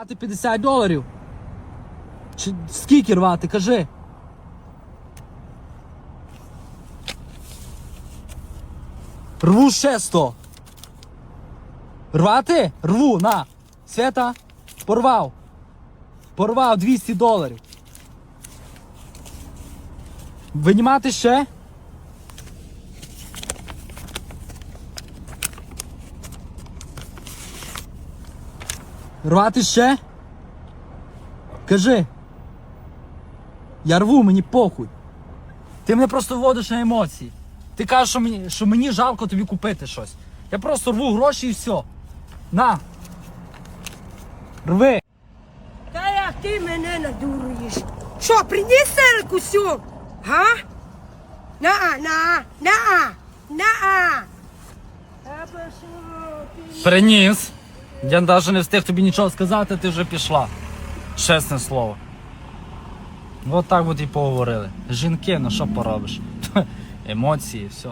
Рвати 50 доларів. Чи скільки рвати, кажи. Рву ще 100. Рвати? Рву, на. Свята, порвав. Порвав 200 доларів. Винімати ще? Рвати ще? Кажи. Я рву, мені похуй. Ти мене просто вводиш на емоції. Ти кажеш, що мені, що мені жалко тобі купити щось. Я просто рву гроші і все. На. Рви. Та як ти мене надуруєш? Що, приніс селку сю? Га? На, на, на, на. Приніс. Я навіть не встиг тобі нічого сказати, ти вже пішла. Чесне слово. От так от і поговорили. Жінки, ну що поробиш? Емоції, все.